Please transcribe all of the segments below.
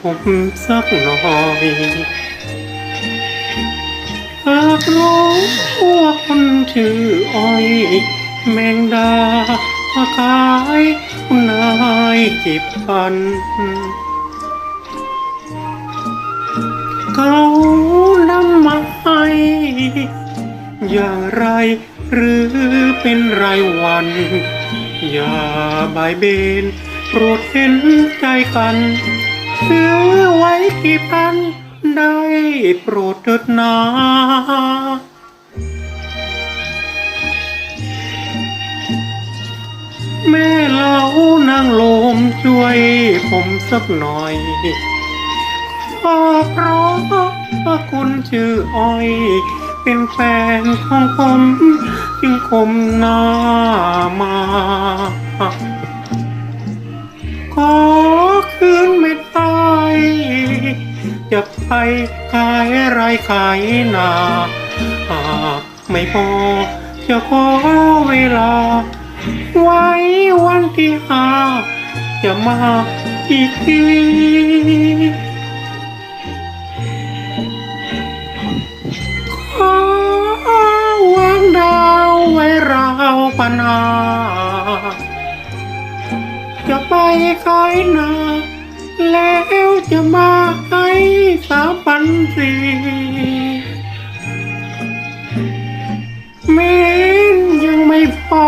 ผมสักหน่อยหากรู้ว่าคนชื่ออ้อย แมงดามาขายคุณนายจิบพันเขานำมาให้อย่างไรหรือเป็นรายวัน อย่าบายเบนโปรดเห็นใจกัน ซื้อไว้กี่พัน ได้โปรดเถิดนาแม่เล้านางลมช่วยผมสักหน่อยก็เพราะว่าคุณชื่ออ้อย เป็นแฟนของผม จึงคมหน้ามา จะไปขายไรขายนาหากไม่พอจะขอเวลา ไว้วันที่หาจะมาอีกทีขอวางดาวไว้ราวปัญหาจะไปขายนา แล้วจะมาให้สามพันสี่เม้นยังไม่พอ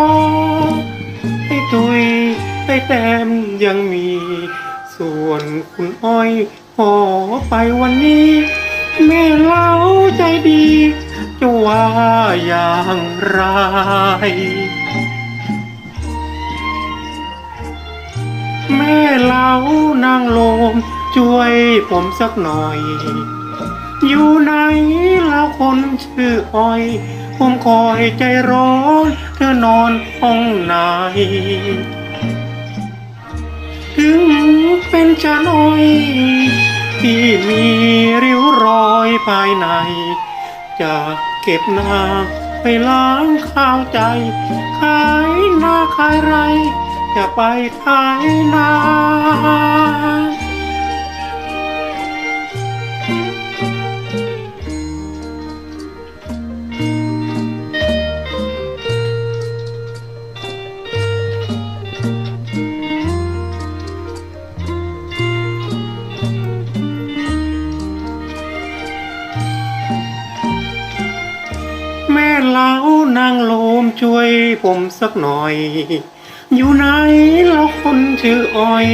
ไอ้ตุยไอ้แต้มยังมี ส่วนคุณอ้อยขอไปวันนี้ แม่เล้าใจดีจะว่าอย่างไรแม่เล้านางโล ช่วยผมสักหน่อย อยู่ไหนแล้วคนชื่ออ้อย ผมคอยใจร้อนเธอนอนห้องไหนถึงเป็นชานอ้อย ที่มีริ้วรอยภายใน จะเก็บหน้าไปล้างข้าวใจ ขายหน้าขายไร จะไปขายนา เล้านางโลมช่วยผมสักหน่อย อยู่ไหนแล้วคนชื่ออ้อย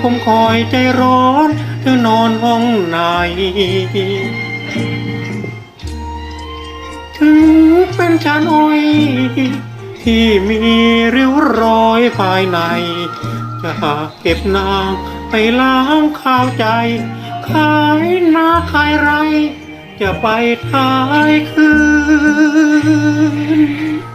ผมคอยใจร้อนเธอนอนห้องไหน ถึงเป็นชานอ้อย ที่มีริ้วรอยภายใน จะเก็บนางไปล้างข้าวใจ ขายนาขายไร จะไปท้ายคืน